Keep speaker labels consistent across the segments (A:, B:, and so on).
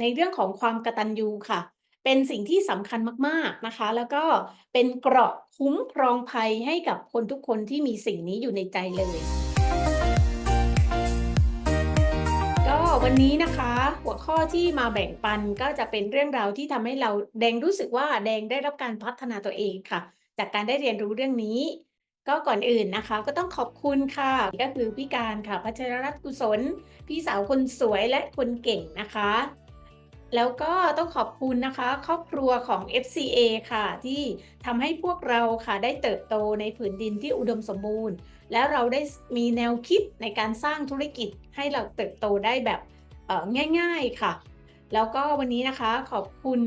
A: ในเรื่องของความกตัญญูค่ะ เป็นสิ่งที่สำคัญมากๆนะคะ แล้วก็เป็นเกราะคุ้มครองภัยให้กับคนทุกคนที่มีสิ่งนี้อยู่ในใจเลย ก็วันนี้นะคะ หัวข้อที่มาแบ่งปันก็จะเป็นเรื่องราวที่ทำให้เราแดงรู้สึกว่าแดงได้รับการพัฒนาตัวเองค่ะ จากการได้เรียนรู้เรื่องนี้ก็ก่อนอื่นนะคะ ก็ต้องขอบคุณค่ะ ก็คือพี่การค่ะพัชรรัตน์กุศล พี่สาวคนสวยและคนเก่งนะคะ แล้วก็ต้องขอบคุณนะคะ ครอบครัวของ FCA ค่ะ ที่ทำให้พวกเราค่ะได้เติบโตในผืนดินที่อุดมสมบูรณ์ แล้วเราได้มีแนวคิดในการสร้างธุรกิจให้เราเติบโตได้แบบง่าย ๆ ค่ะ แล้วก็วันนี้นะคะขอบคุณ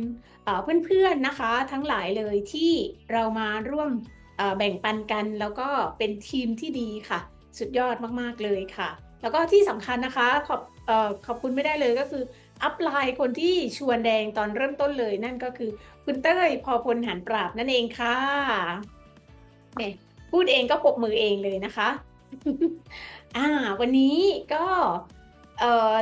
A: เพื่อนๆนะคะ ทั้งหลายเลยที่เรามาร่วมแบ่งปันกัน แล้วก็เป็นทีมที่ดีค่ะ สุดยอดมากๆเลยค่ะ แล้วก็ที่สำคัญนะคะขอบอขอบคุณไม่ได้เลยก็คือ อัปไลน์คนที่ชวนแดงตอนเริ่มต้นเลยนั่นก็คือ คุณเต้ยพอพลหาญปราบนั่นเองค่ะแหมพูดเองก็ปรบมือเองเลยนะคะอาวันนี้ก็เอ่อ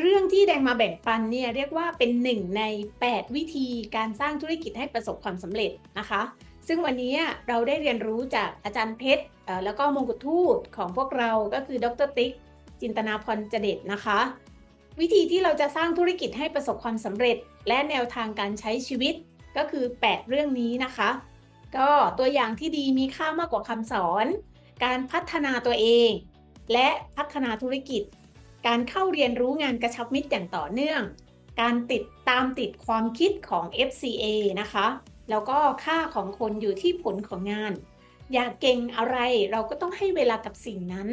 A: เรื่องที่แดงมาแบ่งปันเนี่ยเรียกว่าเป็น1ใน 8 วิธีการสร้างธุรกิจให้ประสบความสำเร็จนะคะ ซึ่งวันนี้เราได้เรียนรู้จากอาจารย์เพชรแล้วก็มงกุฎทูตของพวกเราก็คือดร.ติ๊กจินตนาพรจเดชนะคะ วิธีที่เราจะสร้างธุรกิจให้ประสบความสำเร็จ และแนวทางการใช้ชีวิตก็คือ 8 เรื่องนี้นะคะ ก็ตัวอย่างที่ดีมีค่ามากกว่าคำสอน การพัฒนาตัวเอง และพัฒนาธุรกิจ การเข้าเรียนรู้งานกระชับมิตรอย่างต่อเนื่อง การติดตามติดความคิดของ FCA นะคะ แล้วก็ค่าของคนอยู่ที่ผลของงาน อยากเก่งอะไรเราก็ต้องให้เวลากับสิ่งนั้น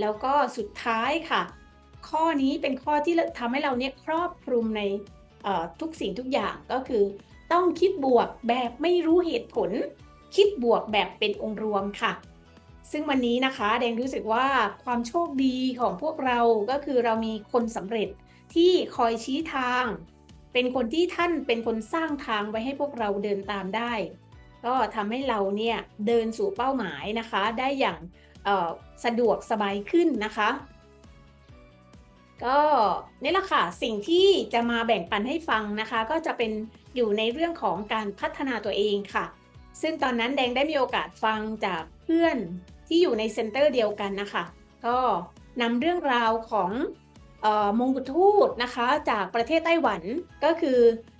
A: แล้วก็สุดท้ายค่ะ ข้อนี้เป็นข้อที่ทำให้เราเนี่ยครอบคลุมในทุกสิ่งทุกอย่างก็คือ ต้องคิดบวกแบบไม่รู้เหตุผล คิดบวกแบบเป็นองค์รวมค่ะ ซึ่งวันนี้นะคะแดงรู้สึกว่าความโชคดีของพวกเราก็คือเรามีคนสำเร็จที่คอยชี้ทาง เป็นคนที่ท่านเป็นคนสร้างทางไว้ให้พวกเราเดินตามได้ ก็ทำให้เราเนี่ยเดินสู่เป้าหมายนะคะ ได้อย่างสะดวกสบายขึ้นนะคะ ก็นี่แหละค่ะสิ่งที่จะมาแบ่งปันให้ฟังนะคะ ก็จะเป็นอยู่ในเรื่องของการพัฒนาตัวเองค่ะ ซึ่งตอนนั้นแดงได้มีโอกาสฟังจากเพื่อนที่อยู่ในเซ็นเตอร์เดียวกันนะคะ ก็นำเรื่องราวของออมงกุฎทูตนะคะจากประเทศไต้หวันก็คือ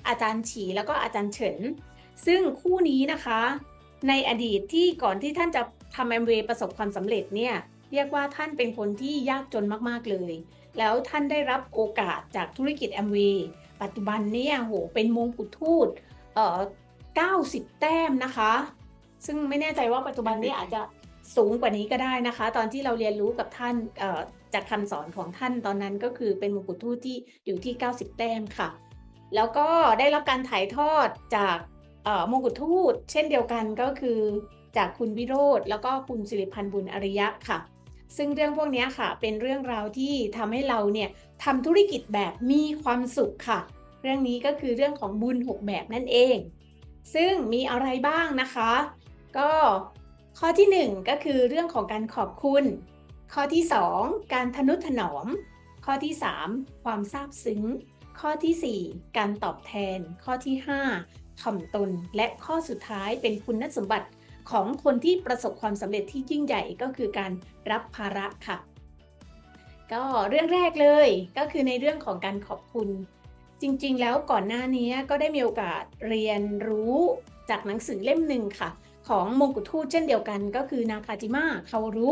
A: อาจารย์ฉีแล้วก็อาจารย์เฉิน ซึ่งคู่นี้นะคะ ในอดีตที่ก่อนที่ท่านจะทำ Amway ประสบความสำเร็จเนี่ย เรียกว่าท่านเป็นคนที่ยากจนมากๆเลย แล้วท่านได้รับโอกาสจากธุรกิจ Amway ปัจจุบันเนี่ยโอ้โฮเป็นมงกุฎทูตเอ่อ90 แต้มนะคะ ซึ่งไม่แน่ใจว่าปัจจุบันนี้อาจจะสูงกว่านี้ก็ได้นะคะ ตอนที่เราเรียนรู้กับท่านจากคำสอนของท่านตอนนั้นก็คือเป็นมงกุฎทูตที่อยู่ที่ 90 แต้มค่ะ แล้วก็ได้รับการถ่ายทอดจากมงกุฎทูต เช่นเดียวกันก็คือจากคุณวิโรจน์แล้วก็คุณสิริพันธ์บุญอริยะค่ะ ซึ่งเรื่องพวกนี้ค่ะ เป็นเรื่องราวที่ทำให้เราเนี่ยทำธุรกิจแบบมีความสุขค่ะ เรื่องนี้ก็คือเรื่องของบุญ 6 แบบนั่นเอง ซึ่งมีอะไรบ้างนะคะ ก็ข้อที่ 1 ก็คือเรื่องของการขอบคุณ ข้อที่ 2 การทนุถนอม ข้อที่ 3 ความซาบซึ้ง ข้อทีสี่4 การตอบแทน ข้อที่ 5ถ่อมตน และข้อสุดท้ายเป็นคุณสมบัติ ของคนที่ประสบความสำเร็จที่ยิ่งใหญ่ก็คือการรับภาระค่ะ ก็เรื่องแรกเลยก็คือในเรื่องของการขอบคุณ จริงๆ แล้วก่อนหน้านี้ก็ได้มีโอกาสเรียนรู้จากหนังสือเล่มหนึ่งค่ะ ของมงกุฎทูตเช่นเดียวกันก็คือ Nakajima Kaoru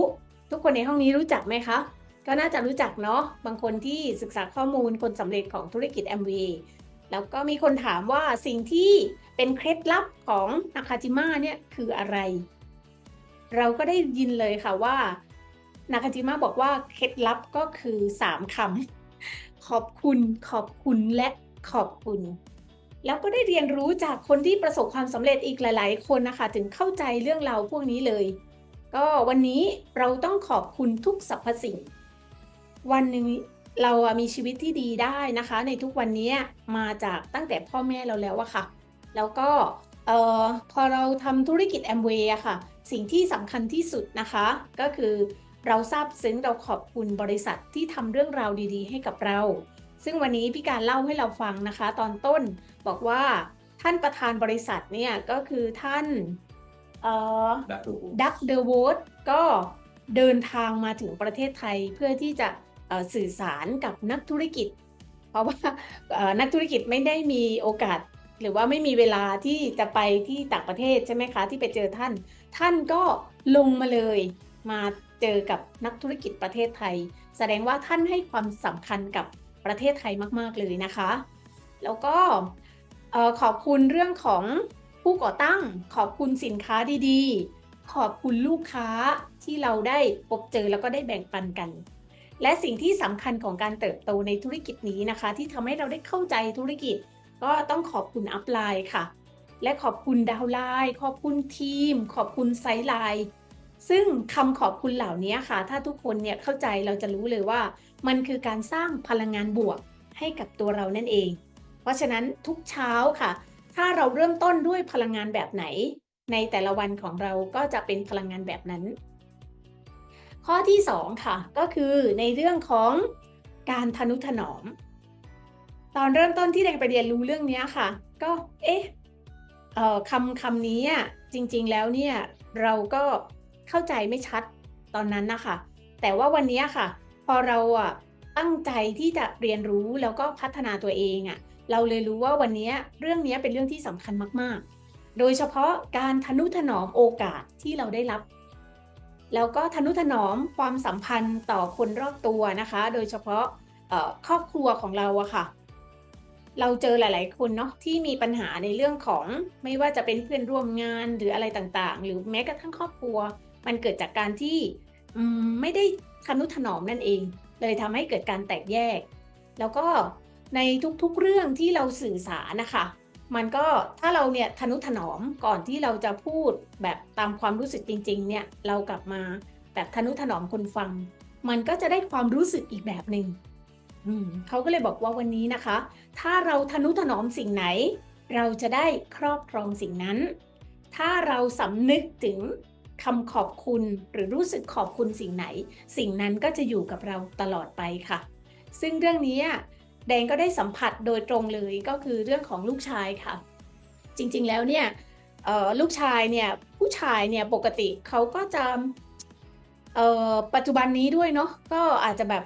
A: ทุกคนในห้องนี้รู้จักไหมคะ?ก็น่าจะรู้จักเนาะบางคนที่ศึกษาข้อมูลคนสำเร็จของธุรกิจ Amway แล้วก็มีคนถามว่าสิ่งที่ เป็นเคล็ดลับของ Nakajima เนี่ยคืออะไร?เราก็ได้ยินเลยค่ะว่า Nakajima บอกว่าเคล็ดลับก็คือ 3คำขอบคุณขอบคุณและขอบคุณ แล้วก็ได้เรียนรู้จากคนที่ประสบความสำเร็จอีกหลาย ๆ คนนะคะ ถึงเข้าใจเรื่องราวพวกนี้เลย ก็วันนี้เราต้องขอบคุณทุกสรรพสิ่ง วันหนึ่งเรามีชีวิตที่ดีได้นะคะ ในทุกวันนี้มาจากตั้งแต่พ่อแม่เราแล้วอะค่ะ แล้วก็เอ่อพอเราทำธุรกิจ Amway อะค่ะ สิ่งที่สำคัญที่สุดนะคะ ก็คือเราซาบซึ้งเราขอบคุณบริษัทที่ทำเรื่องราวดีๆ ให้กับเราสซึ่งวันนี้พี่การเล่าให้เราฟังนะคะ ตอนต้นบอกว่าท่านประธานบริษัทเนี่ยก็คือท่านเอ่อ
B: ดักดู
A: ดักเดอะโวตก็เดินทางมาถึงประเทศไทยเพื่อที่จะเอ่อสื่อสารกับนักธุรกิจ เพราะว่าเอ่อนักธุรกิจไม่ได้มีโอกาส หรือว่าไม่มีเวลาที่จะไปที่ต่างประเทศใช่ไหมคะ ที่ไปเจอท่าน ท่านก็ลงมาเลยมาเจอกับนักธุรกิจประเทศไทย แสดงว่าท่านให้ความสำคัญกับประเทศไทยมาก ๆ เลยนะคะ แล้วก็ขอบคุณเรื่องของผู้ก่อตั้ง ขอบคุณสินค้าดีๆ ขอบคุณลูกค้าที่เราได้พบเจอแล้วก็ได้แบ่งปันกัน และสิ่งที่สำคัญของการเติบโตในธุรกิจนี้นะคะ ที่ทำให้เราได้เข้าใจธุรกิจ ก็ต้องขอบคุณอัพไลน์ค่ะ และขอบคุณดาวไลน์ ขอบคุณทีม ขอบคุณไซไลน์ซึ่งคำขอบคุณเหล่านี้ค่ะ ถ้าทุกคนเนี่ยเข้าใจเราจะรู้เลยว่า มันคือการสร้างพลังงานบวกให้กับตัวเรานั่นเอง เพราะฉะนั้นทุกเช้าค่ะ ถ้าเราเริ่มต้นด้วยพลังงานแบบไหน ในแต่ละวันของเราก็จะเป็นพลังงานแบบนั้น ข้อที่ 2 ค่ะ ก็คือในเรื่องของการทนุถนอม ตอนเริ่มต้นที่แดงไปเรียนรู้เรื่องนี้ค่ะ ก็เอ๊ะคำคำนี้อะจริง ๆ แล้วเนี่ยเราก็เข้าใจไม่ชัดตอนนั้นนะคะ แต่ว่าวันนี้ค่ะ พอเราอะตั้งใจที่จะเรียนรู้แล้วก็พัฒนาตัวเองอะ เราเลยรู้ว่าวันนี้เรื่องนี้เป็นเรื่องที่สำคัญมากๆ โดยเฉพาะการทนุถนอมโอกาสที่เราได้รับ แล้วก็ทนุถนอมความสัมพันธ์ต่อคนรอบตัวนะคะ โดยเฉพาะครอบครัวของเราอะค่ะ เราเจอหลาย ๆ คนเนาะที่มีปัญหาในเรื่องของไม่ว่าจะเป็นเพื่อนร่วมงานหรืออะไรต่างๆ หรือแม้กระทั่งครอบครัว มันเกิดจากการที่ไม่ได้ทนุถนอมนั่นเอง เลยทำให้เกิดการแตกแยก แล้วก็ในทุกๆเรื่องที่เราสื่อสารนะคะมันก็ถ้าเราเนี่ยทนุถนอมก่อนที่เราจะพูดแบบตามความรู้สึกจริง ๆ เนี่ยเรากลับมาแบบทนุถนอมคนฟัง มันก็จะได้ความรู้สึกอีกแบบหนึ่ง เขาก็เลยบอกว่าวันนี้นะคะ ถ้าเราทนุถนอมสิ่งไหน เราจะได้ครอบครองสิ่งนั้น ถ้าเราสำนึกถึงคำขอบคุณหรือรู้สึกขอบคุณสิ่งไหน สิ่งนั้นก็จะอยู่กับเราตลอดไปค่ะ ซึ่งเรื่องนี้แดงก็ได้สัมผัสโดยตรงเลยก็คือเรื่องของลูกชายค่ะ จริงๆแล้วเนี่ยลูกชายเนี่ยผู้ชายเนี่ยปกติเขาก็จะปัจจุบันนี้ด้วยเนาะก็อาจจะแบบ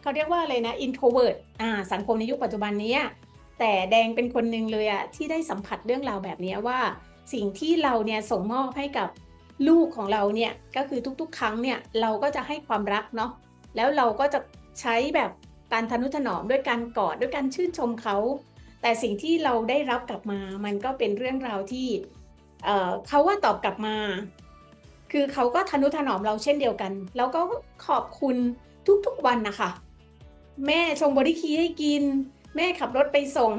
A: เขาเรียกว่าอะไรนะ introvert อ่าสังคมในยุคปัจจุบันนี้ แต่แดงเป็นคนหนึ่งเลยอะที่ได้สัมผัสเรื่องราวแบบนี้ว่า สิ่งที่เราเนี่ยส่งมอบให้กับลูกของเราเนี่ยก็คือทุกๆ ครั้งเนี่ยเราก็จะให้ความรักเนาะแล้วเราก็จะใช้แบบการทนุถนอมด้วยการกอดด้วยการชื่นชมเขา แต่สิ่งที่เราได้รับกลับมา มันก็เป็นเรื่องราวที่เออเขาว่าตอบกลับมา คือเขาก็ทนุถนอมเราเช่นเดียวกัน แล้วก็ขอบคุณทุกๆวันนะคะ แม่ชงบริคีให้กิน แม่ขับรถไปส่ง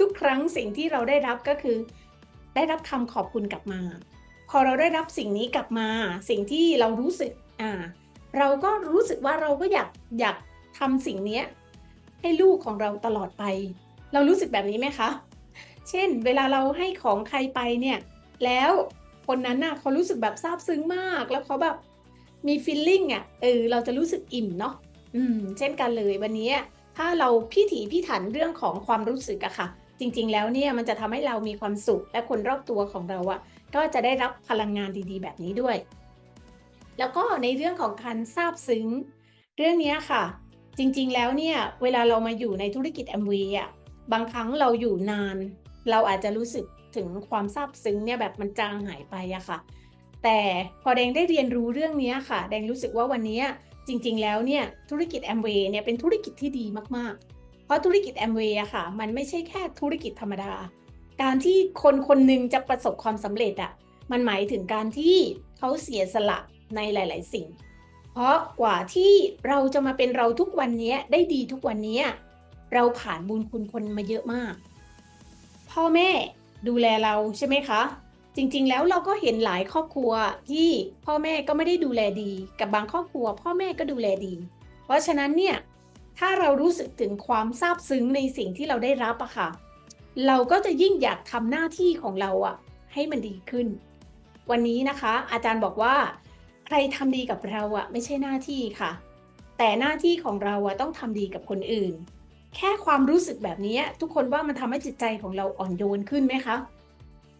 A: ทุกๆ ครั้งสิ่งที่เราได้รับก็คือ ได้รับคำขอบคุณกลับมา พอเราได้รับสิ่งนี้กลับมา สิ่งที่เรารู้สึกอ่า เราก็รู้สึกว่าเราก็อยากอยากทำสิ่งเนี้ยให้ลูกของเราตลอดไป เรารู้สึกแบบนี้ไหมคะ เช่น เวลาเราให้ของใครไปเนี่ย แล้วคนนั้นน่ะเขารู้สึกแบบซาบซึ้งมาก แล้วเขาแบบมีฟีลลิ่งอะ เออ เราจะรู้สึกอิ่มเนาะ อืมเช่นกันเลยวันนี้ถ้าเราพิถีพิถันเรื่องของความรู้สึกอะค่ะ จริง ๆ แล้วเนี่ยมันจะทำให้เรามีความสุขและคนรอบตัวของเราอะก็จะได้รับพลังงานดีๆ แบบนี้ด้วย แล้วก็ในเรื่องของการซาบซึ้ง เรื่องนี้ค่ะ จริงๆแล้วเนี่ยเวลาเรามาอยู่ในธุรกิจ Amway อะบางครั้งเราอยู่นาน เราอาจจะรู้สึกถึงความซาบซึ้งเนี่ยแบบมันจางหายไปอะค่ะ แต่พอแดงได้เรียนรู้เรื่องนี้ค่ะ แดงรู้สึกว่าวันนี้ จริง ๆ แล้วเนี่ยธุรกิจ Amway เนี่ยเป็นธุรกิจที่ดีมากๆ เพราะธุรกิจ Amway อะค่ะ มันไม่ใช่แค่ธุรกิจธรรมดา การที่คนคนหนึ่งจะประสบความสำเร็จอะมันหมายถึงการที่เขาเสียสละในหลาย ๆ สิ่ง เพราะกว่าที่เราจะมาเป็นเราทุกวันนี้ได้ดีทุกวันนี้เราผ่านบุญคุณคนมาเยอะมาก พ่อแม่ดูแลเราใช่ไหมคะ จริงๆ แล้วเราก็เห็นหลายครอบครัวที่พ่อแม่ก็ไม่ได้ดูแลดี กับบางครอบครัว พ่อแม่ก็ดูแลดี เพราะฉะนั้นเนี่ยถ้าเรารู้สึกถึงความซาบซึ้งในสิ่งที่เราได้รับอะค่ะ เราก็จะยิ่งอยากทำหน้าที่ของเราอะให้มันดีขึ้น วันนี้นะคะ อาจารย์บอกว่า ใครทำดีกับเราอะไม่ใช่หน้าที่ค่ะ แต่หน้าที่ของเราอะต้องทำดีกับคนอื่น แค่ความรู้สึกแบบนี้ทุกคนว่ามันทำให้จิตใจของเราอ่อนโยนขึ้นไหมคะ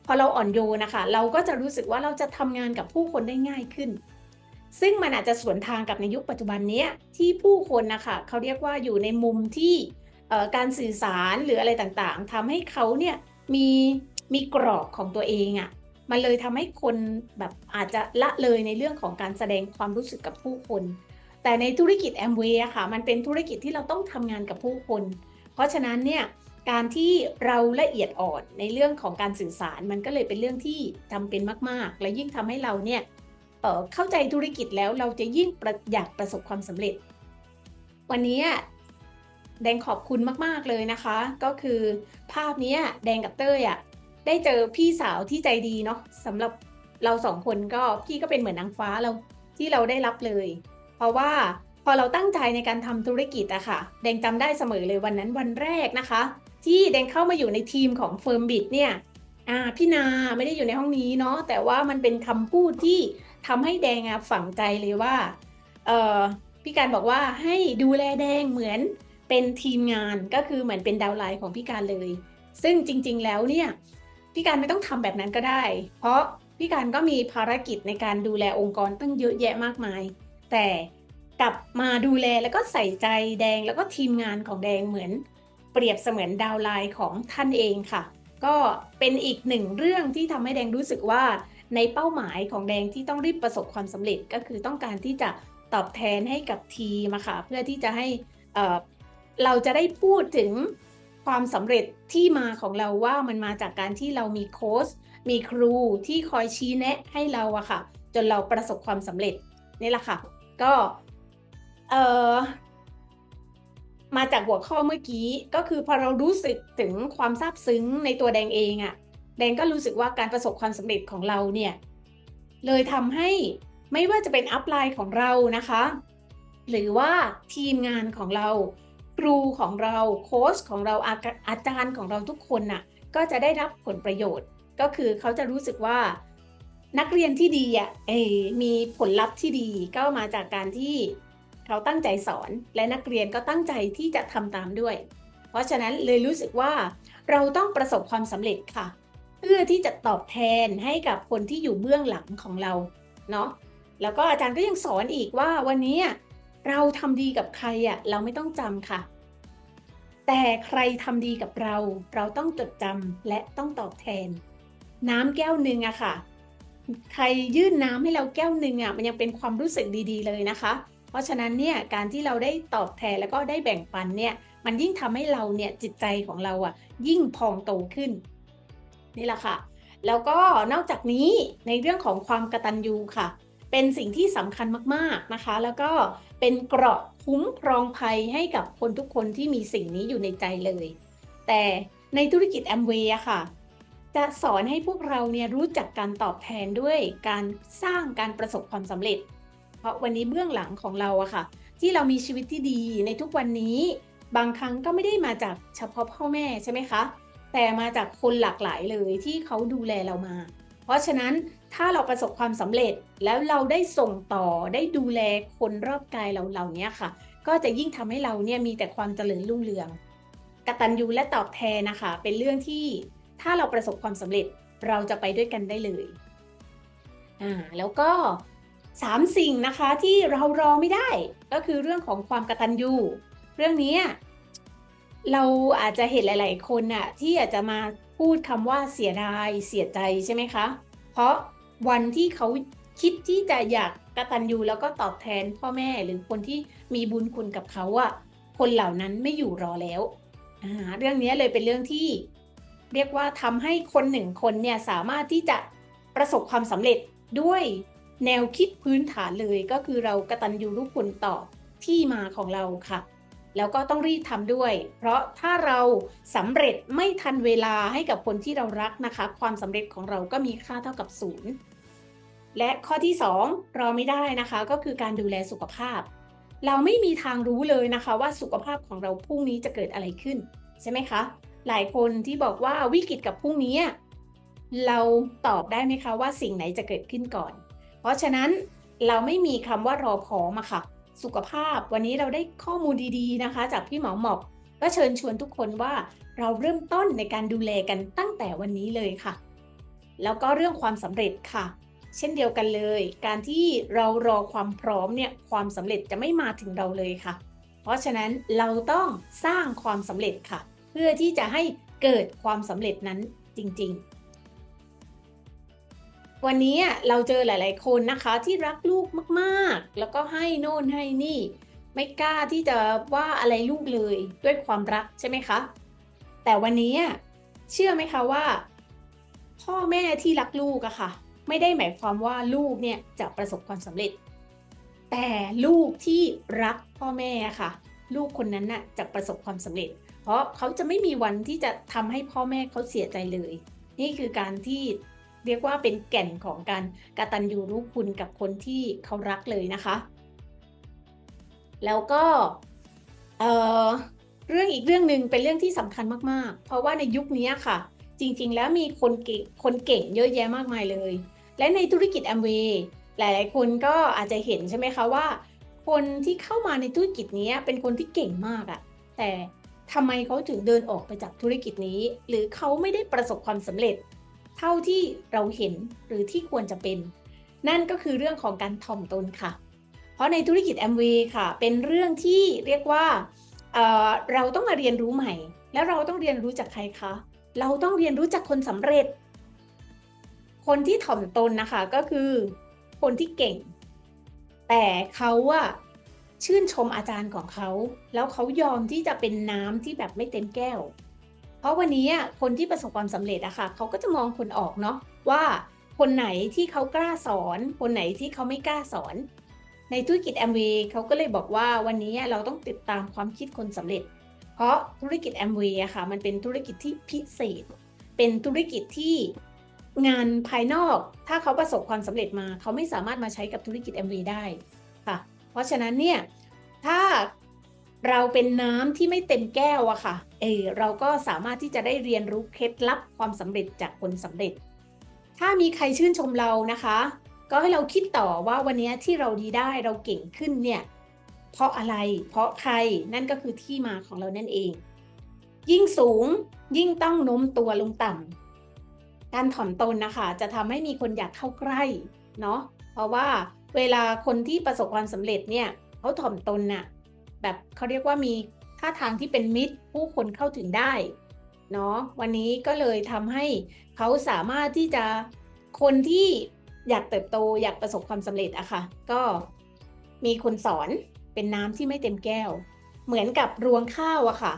A: พอเราอ่อนโยนนะคะ เราก็จะรู้สึกว่าเราจะทำงานกับผู้คนได้ง่ายขึ้น ซึ่งมันอาจจะสวนทางกับในยุคปัจจุบันนี้ที่ผู้คนนะคะเขาเรียกว่าอยู่ในมุมที่การสื่อสารหรืออะไรต่างๆทำให้เขาเนี่ยมีมีกรอบของตัวเองอะ่ะมันเลยทำให้คนแบบอาจจะละเลยในเรื่องของการแสดงความรู้สึกกับผู้คน แต่ในธุรกิจแอมเวย์ค่ะ มันเป็นธุรกิจที่เราต้องทำงานกับผู้คน เพราะฉะนั้นเนี่ย การที่เราละเอียดอ่อนในเรื่องของการสื่อสารมันก็เลยเป็นเรื่องที่จำเป็นมาก ๆ และยิ่งทำให้เราเนี่ยเเข้าใจธุรกิจแล้วเราจะยิ่งอยากประสบความสำเร็จ วันนี้แดงขอบคุณมาก ๆ เลยนะคะ ก็คือภาพนี้แดงกับเต้ยอะได้เจอพี่สาวที่ใจดีเนาะสำหรับเราสองคนก็พี่ก็เป็นเหมือนนางฟ้าเราที่เราได้รับเลย เพราะว่าพอเราตั้งใจในการทำธุรกิจอะค่ะ แดงจำได้เสมอเลยวันนั้นวันแรกนะคะ ที่แดงเข้ามาอยู่ในทีมของเฟิร์มบิดเนี่ยอ่าพี่นาไม่ได้อยู่ในห้องนี้เนาะแต่ว่ามันเป็นคำพูดที่ทำให้แดงฝังใจเลยว่าเออพี่การบอกว่าให้ดูแลแดงเหมือนเป็นทีมงานก็คือเหมือนเป็นดาวไลน์ของพี่การเลย ซึ่งจริง ๆ แล้วเนี่ยพี่การไม่ต้องทำแบบนั้นก็ได้ เพราะพี่การก็มีภารกิจในการดูแลองค์กรตั้งเยอะแยะมากมาย แต่กลับมาดูแลแล้วก็ใส่ใจแดงแล้วก็ทีมงานของแดงเหมือน เปรียบเสมือนดาวไลน์ของท่านเองค่ะ ก็เป็นอีกหนึ่งเรื่องที่ทำให้แดงรู้สึกว่าในเป้าหมายของแดงที่ต้องรีบประสบความสำเร็จก็คือต้องการที่จะตอบแทนให้กับทีมค่ะเพื่อที่จะให้เราจะได้พูดถึงความสำเร็จที่มาของเราว่ามันมาจากการที่เรามีโค้ชมีครูที่คอยชี้แนะให้เราอะค่ะ จนเราประสบความสำเร็จนี่แหละค่ะ ก็เออ มาจากหัวข้อเมื่อกี้ก็คือพอเรารู้สึกถึงความซาบซึ้งในตัวแดงเองอะแดงก็รู้สึกว่าการประสบความสำเร็จของเราเนี่ย เลยทำให้ไม่ว่าจะเป็นอัพไลน์ของเรานะคะ หรือว่าทีมงานของเรา ครูของเราโค้ชของเราอาอาจารย์ของเราทุกคนน่ะ ก็จะได้รับผลประโยชน์ ก็คือเขาจะรู้สึกว่านักเรียนที่ดีอะเอมีผลลัพธ์ที่ดีก็มาจากการที่ เขาตั้งใจสอนและนักเรียนก็ตั้งใจที่จะทำตามด้วย เพราะฉะนั้นเลยรู้สึกว่าเราต้องประสบความสำเร็จค่ะ เพื่อที่จะตอบแทนให้กับคนที่อยู่เบื้องหลังของเราเนาะแล้วก็อาจารย์ก็ยังสอนอีกว่าวันนี้เราทำดีกับใครอะ่ะเราไม่ต้องจำค่ะ แต่ใครทำดีกับเรา เราต้องจดจำและต้องตอบแทน น้ำแก้วหนึ่งอะค่ะ ใครยื่นน้ำให้เราแก้วหนึ่งอะมันยังเป็นความรู้สึกดี ๆ เลยนะคะ ราะฉะนั้นเนี่ยการที่เราได้ตอบแทนแล้วก็ได้แบ่งปันเนี่ยมันยิ่งทำให้เราเนี่ยจิตใจของเราอะยิ่งพองโตขึ้น นี่แหละค่ะ แล้วก็นอกจากนี้ในเรื่องของความกระตันยูค่ะ เป็นสิ่งที่สำคัญมากๆนะคะ แล้วก็เป็นเกราะคุ้มครองภัยให้กับคนทุกคนที่มีสิ่งนี้อยู่ในใจเลย แต่ในธุรกิจแอมเวย์ค่ะ จะสอนให้พวกเราเนี่ยรู้จักการตอบแทนด้วยการสร้างการประสบความสำเร็จ ราะวันนี้เบื้องหลังของเราอะค่ะ ที่เรามีชีวิตที่ดีในทุกวันนี้ บางครั้งก็ไม่ได้มาจากเฉพาะพ่อแม่ใช่ไหมคะ แต่มาจากคนหลากหลายเลยที่เขาดูแลเรามา เพราะฉะนั้นถ้าเราประสบความสำเร็จแล้วเราได้ส่งต่อได้ดูแลคนรอบกายเราเหล่านี้ค่ะ ก็จะยิ่งทำให้เราเนี่ยมีแต่ความเจริญรุ่งเรืองกตัญญูและตอบแทนนะคะ เป็นเรื่องที่ถ้าเราประสบความสำเร็จเราจะไปด้วยกันได้เลยอ่าแล้วก็ สามสิ่งนะคะที่เรารอไม่ได้ ก็คือเรื่องของความกระตัญญูเรื่องนี้เราอาจจะเห็นหลาย ๆ คนน่ะที่อาจจะมาพูดคำว่าเสียดายเสียใจใช่ไหมคะ เพราะวันที่เขาคิดที่จะอยากกระตัญญูแล้วก็ตอบแทนพ่อแม่หรือคนที่มีบุญคุณกับเขาอะคนเหล่านั้นไม่อยู่รอแล้วเรื่องนี้เลยเป็นเรื่องที่เรียกว่าทำให้คนหนึ่งคนเนี่ยสามารถที่จะประสบความสำเร็จด้วย แนวคิดพื้นฐานเลยก็คือเรากระตัญญูรู้คุณต่อที่มาของเราค่ะ แล้วก็ต้องรีบทำด้วย เพราะถ้าเราสำเร็จไม่ทันเวลาให้กับคนที่เรารักนะคะ ความสำเร็จของเราก็มีค่าเท่ากับศูนย์และข้อที่ 2 รอไม่ได้นะคะ ก็คือการดูแลสุขภาพ เราไม่มีทางรู้เลยนะคะ ว่าสุขภาพของเราพรุ่งนี้จะเกิดอะไรขึ้น ใช่ไหมคะ หลายคนที่บอกว่าวิกฤตกับพรุ่งนี้ เราตอบได้ไหมคะว่าสิ่งไหนจะเกิดขึ้นก่อน ราะฉะนั้นเราไม่มีคำว่ารอพร้อมอะค่ะ สุขภาพวันนี้เราได้ข้อมูลดีๆนะคะ จากพี่หมอหมอกก็เชิญชวนทุกคนว่าเราเริ่มต้นในการดูแลกันตั้งแต่วันนี้เลยค่ะ แล้วก็เรื่องความสำเร็จค่ะ เช่นเดียวกันเลย การที่เรารอความพร้อมเนี่ยความสำเร็จจะไม่มาถึงเราเลยค่ะ เพราะฉะนั้นเราต้องสร้างความสำเร็จค่ะ เพื่อที่จะให้เกิดความสำเร็จนั้นจริง ๆ วันนี้เราเจอหลาย ๆ คนนะคะที่รักลูกมากๆ แล้วก็ให้โน่นให้นี่ ไม่กล้าที่จะว่าอะไรลูกเลยด้วยความรักใช่ไหมคะ แต่วันนี้เชื่อไหมคะว่า พ่อแม่ที่รักลูกอะค่ะ ไม่ได้หมายความว่าลูกเนี่ยจะประสบความสำเร็จ แต่ลูกที่รักพ่อแม่อะค่ะ ลูกคนนั้นน่ะจะประสบความสำเร็จ เพราะเขาจะไม่มีวันที่จะทำให้พ่อแม่เขาเสียใจเลย นี่คือการที่ เรียกว่าเป็นแก่นของการกตัญญูรู้คุณกับคนที่เขารักเลยนะคะ แล้วก็เออเรื่องอีกเรื่องหนึ่งเป็นเรื่องที่สำคัญมากๆ เพราะว่าในยุคนี้ค่ะ จริงๆ แล้วมีคนเก่งคนเก่งเยอะแยะมากมายเลย และในธุรกิจแอมเวย์หลายๆ คนก็อาจจะเห็นใช่ไหมคะว่า คนที่เข้ามาในธุรกิจนี้เป็นคนที่เก่งมากอะแต่ทำไมเขาถึงเดินออกไปจากธุรกิจนี้ หรือเขาไม่ได้ประสบความสำเร็จ เท่าที่เราเห็นหรือที่ควรจะเป็น นั่นก็คือเรื่องของการถ่อมตนค่ะ เพราะในธุรกิจแอมเวย์ค่ะ เป็นเรื่องที่เรียกว่าเเราต้องมาเรียนรู้ใหม่ แล้วเราต้องเรียนรู้จากใครคะ เราต้องเรียนรู้จากคนสำเร็จ คนที่ถ่อมตนนะคะก็คือคนที่เก่ง แต่เขาอะชื่นชมอาจารย์ของเขา แล้วเขายอมที่จะเป็นน้ำที่แบบไม่เต็มแก้ว ราะวันนี้คนที่ประสบความสำเร็จอะค่ะเขาก็จะมองคนออกเนาะว่าคนไหนที่เขากล้าสอน คนไหนที่เขาไม่กล้าสอน ในธุรกิจแอมวีเขาก็เลยบอกว่าวันนี้เราต้องติดตามความคิดคนสำเร็จ เพราะธุรกิจแอมวีอะค่ะมันเป็นธุรกิจที่พิเศษ เป็นธุรกิจที่งานภายนอกถ้าเขาประสบความสำเร็จมา เขาไม่สามารถมาใช้กับธุรกิจแอมวีได้ค่ะ เพราะฉะนั้นเนี่ยถ้า เราเป็นน้ำที่ไม่เต็มแก้วอะค่ะ เออเราก็สามารถที่จะได้เรียนรู้เคล็ดลับความสำเร็จจากคนสำเร็จ ถ้ามีใครชื่นชมเรานะคะ ก็ให้เราคิดต่อว่าวันนี้ที่เราดีได้เราเก่งขึ้นเนี่ย เพราะอะไร เพราะใคร นั่นก็คือที่มาของเรานั่นเอง ยิ่งสูงยิ่งต้องโน้มตัวลงต่ำการถ่อมตนนะคะ จะทำให้มีคนอยากเข้าใกล้เนาะ เพราะว่าเวลาคนที่ประสบความสำเร็จเนี่ยเขาถ่อมตนน่ะ แบบเขาเรียกว่ามีท่าทางที่เป็นมิตรผู้คนเข้าถึงได้เนาะวันนี้ก็เลยทำให้เขาสามารถที่จะคนที่อยากเติบโตอยากประสบความสำเร็จอะค่ะ ก็มีคนสอนเป็นน้ำที่ไม่เต็มแก้ว เหมือนกับรวงข้าวอะค่ะ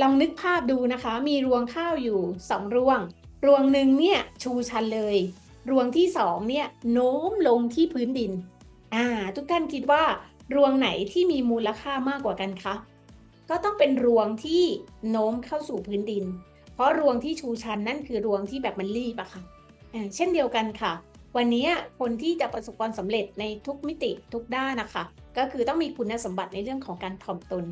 A: ลองนึกภาพดูนะคะ มีรวงข้าวอยู่สองรวง รวงหนึ่งเนี่ยชูชันเลย รวงที่สองเนี่ยโน้มลงที่พื้นดินอ่าทุกท่านคิดว่า รวงไหนที่มีมูลค่ามากกว่ากันคะก็ต้องเป็นรวงที่โน้มเข้าสู่พื้นดิน เพราะรวงที่ชูชันนั่นคือรวงที่แบบมันรีบอะค่ะเช่นเดียวกันค่ะ วันนี้คนที่จะประสบความสำเร็จในทุกมิติทุกด้านนะคะ ก็คือต้องมีคุณสมบัติในเรื่องของการถ่อมตน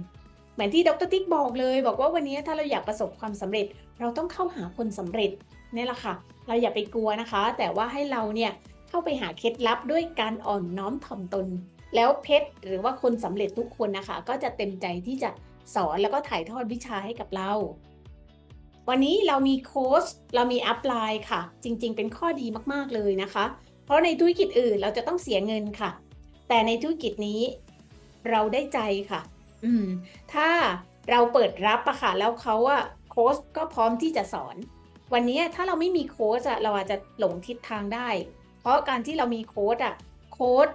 A: เหมือนที่ดรติ๊กบอกเลย บอกว่าวันนี้ถ้าเราอยากประสบความสำเร็จ เราต้องเข้าหาคนสำเร็จนี่แหละค่ะ เราอย่าไปกลัวนะคะ แต่ว่าให้เราเนี่ยเข้าไปหาเคล็ดลับด้วยการอ่อนน้อมถ่อมตน แล้วเพชรหรือว่าคนสำเร็จทุกคนนะคะ ก็จะเต็มใจที่จะสอนแล้วก็ถ่ายทอดวิชาให้กับเรา วันนี้เรามีโค้ชเรามีอัพไลน์ค่ะ จริงๆ เป็นข้อดีมากๆเลยนะคะ เพราะในธุรกิจอื่นเราจะต้องเสียเงินค่ะ แต่ในธุรกิจนี้เราได้ใจค่ะ อืม ถ้าเราเปิดรับอะค่ะ แล้วเขาอะโค้ชก็พร้อมที่จะสอน วันนี้ถ้าเราไม่มีโค้ชอะเราอาจจะหลงทิศทางได้ เพราะการที่เรามีโค้ชอะโค้ช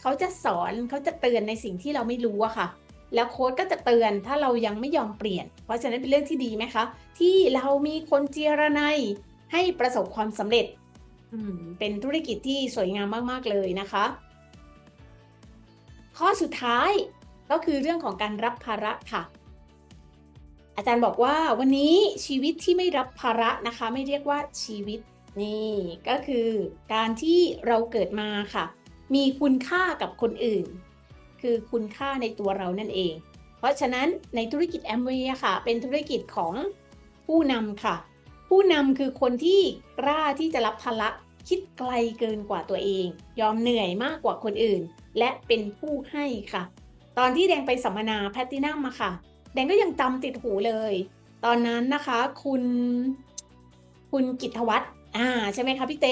A: เขาจะสอนเขาจะเตือนในสิ่งที่เราไม่รู้อะค่ะ แล้วโค้ดก็จะเตือนถ้าเรายังไม่ยอมเปลี่ยน เพราะฉะนั้นเป็นเรื่องที่ดีไหมคะ ที่เรามีคนเจรนายให้ประสบความสำเร็จเป็นธุรกิจที่สวยงามมาก ๆ เลยนะคะ ข้อสุดท้ายก็คือเรื่องของการรับภาระค่ะ อาจารย์บอกว่าวันนี้ชีวิตที่ไม่รับภาระนะคะ ไม่เรียกว่าชีวิตนี่ก็คือการที่เราเกิดมาค่ะ มีคุณค่ากับคนอื่น คือคุณค่าในตัวเรานั่นเอง เพราะฉะนั้นในธุรกิจแอมเวียค่ะ เป็นธุรกิจของผู้นำค่ะ ผู้นำคือคนที่กล้าที่จะรับภาระคิดไกลเกินกว่าตัวเอง ยอมเหนื่อยมากกว่าคนอื่น และเป็นผู้ให้ค่ะ ตอนที่แดงไปสัมมนาแพตตินัมมาค่ะ แดงก็ยังจำติดหูเลย ตอนนั้นนะคะคุณ คุณกิตวัฒน์อ่าใช่ไหมคะพี่เต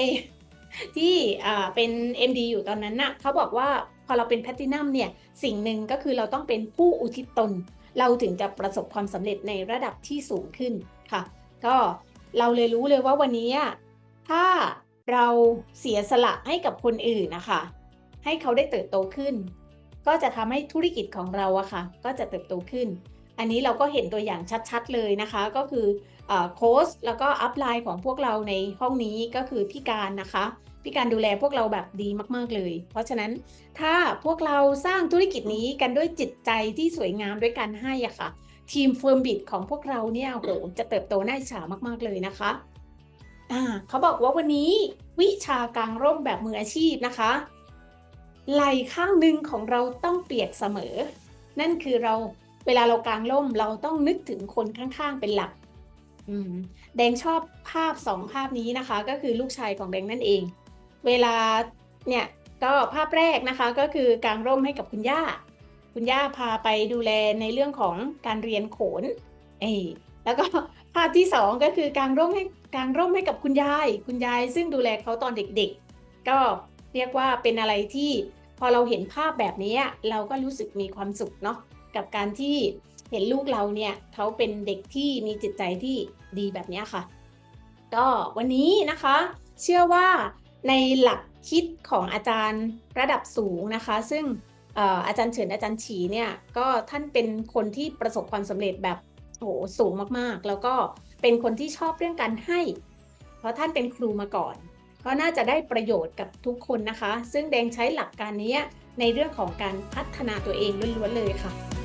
A: ที่เป็น MD อยู่ตอนนั้นน่ะเขาบอกว่าพอเราเป็นแพลตินัมเนี่ยสิ่งหนึ่งก็คือเราต้องเป็นผู้อุทิศตน เราถึงจะประสบความสำเร็จในระดับที่สูงขึ้นค่ะ ก็เราเลยรู้เลยว่าวันนี้ถ้าเราเสียสละให้กับคนอื่นนะคะ ให้เขาได้เติบโตขึ้น ก็จะทำให้ธุรกิจของเราอะค่ะ ก็จะเติบโตขึ้น อันนี้เราก็เห็นตัวอย่างชัดๆเลยนะคะ ก็คือโค้ชแล้วก็อัพไลน์ของพวกเราในห้องนี้ก็คือพี่การนะคะ พี่การดูแลพวกเราแบบดีมากๆเลย เพราะฉะนั้นถ้าพวกเราสร้างธุรกิจนี้กันด้วยจิตใจที่สวยงามด้วยการให้อะค่ะ ทีมเฟิร์มบิดของพวกเราเนี่ยโหจะเติบโตน่าฉามากๆเลยนะคะอ่าเขาบอกว่าวันนี้วิชากางร่มแบบมืออาชีพนะคะไหล่ข้างหนึ่งของเราต้องเปียกเสมอ นั่นคือเราเวลาเรากางร่มเราต้องนึกถึงคนข้างๆเป็นหลักแดงชอบภาพสองภาพนี้นะคะ ก็คือลูกชายของแดงนั่นเอง เวลาเนี่ยก็ภาพแรกนะคะก็คือกางร่มให้กับคุณย่า คุณย่าพาไปดูแลในเรื่องของการเรียนโขนเอแล้วก็ภาพที่สองก็คือกางร่มให้กางร่มให้กับคุณยาย คุณยายซึ่งดูแลเขาตอนเด็กๆ ก็เรียกว่าเป็นอะไรที่พอเราเห็นภาพแบบนี้เราก็รู้สึกมีความสุขเนาะกับการที่เห็นลูกเราเนี่ยเขาเป็นเด็กที่มีจิตใจที่ดีแบบนี้ค่ะ ก็วันนี้นะคะ เชื่อว่า ในหลักคิดของอาจารย์ระดับสูงนะคะ ซึ่งอาจารย์เฉินอาจารย์ฉีเนี่ยก็ท่านเป็นคนที่ประสบความสำเร็จแบบโอ้โหสูงมากๆ แล้วก็เป็นคนที่ชอบเรื่องการให้ เพราะท่านเป็นครูมาก่อน ก็น่าจะได้ประโยชน์กับทุกคนนะคะ ซึ่งแดงใช้หลักการนี้ในเรื่องของการพัฒนาตัวเองล้วนๆเลยค่ะ